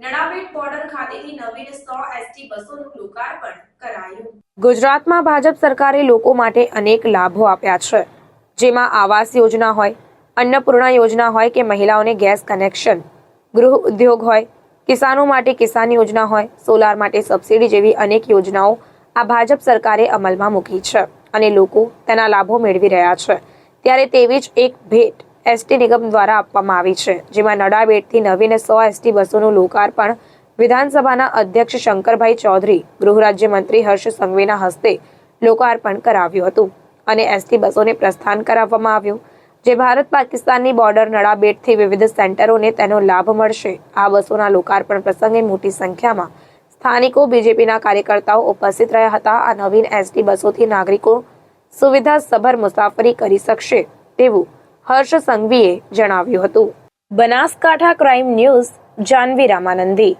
Nadabet border ખાતેથી નવીન સો ST બસોનું લોકાર્પણ કરાયું. ગુજરાતમાં ભાજપ સરકારે લોકો માટે અનેક લાભો આપ્યા છે. જેમાં આવાસ યોજના હોય, અન્નપૂર્ણા યોજના હોય કે મહિલાઓને ગેસ કનેક્શન, ગૃહ ઉદ્યોગ હોય, કિસાનો માટે કિસાન યોજના હોય, સોલાર માટે સબસિડી જેવી અનેક યોજનાઓ આ ભાજપ સરકારે અમલમાં મૂકી છે અને લોકો તેના લાભો મેળવી રહ્યા છે. ત્યારે તેવી જ એક ભેટ એસટી નિગમ દ્વારા આપવામાં આવી છે, જેમાં નડાબેટથી નવીને સો એસટી બસોનું લોકાર્પણ વિધાનસભાના અધ્યક્ષ શંકરભાઈ ચૌધરી, ગૃહ હર્ષ સંઘવીના હસ્તે લોકાર્પણ કરાવ્યું હતું અને એસટી બસોને પ્રસ્થાન કરાવવામાં આવ્યું. જે ભારત પાકિસ્તાનની બોર્ડર નડાબેટથી વિવિધ સેન્ટરોને તેનો લાભ મળશે. આ બસોના લોકાર્પણ પ્રસંગે મોટી સંખ્યામાં સ્થાનિકો, બીજેપીના કાર્યકર્તાઓ ઉપસ્થિત રહ્યા હતા. આ નવીન એસટી બસોથી નાગરિકો સુવિધાસભર મુસાફરી કરી શકશે તેવું હર્ષ સંઘવીએ જણાવ્યું હતું. Banaskantha crime news Janvi Ramanandi.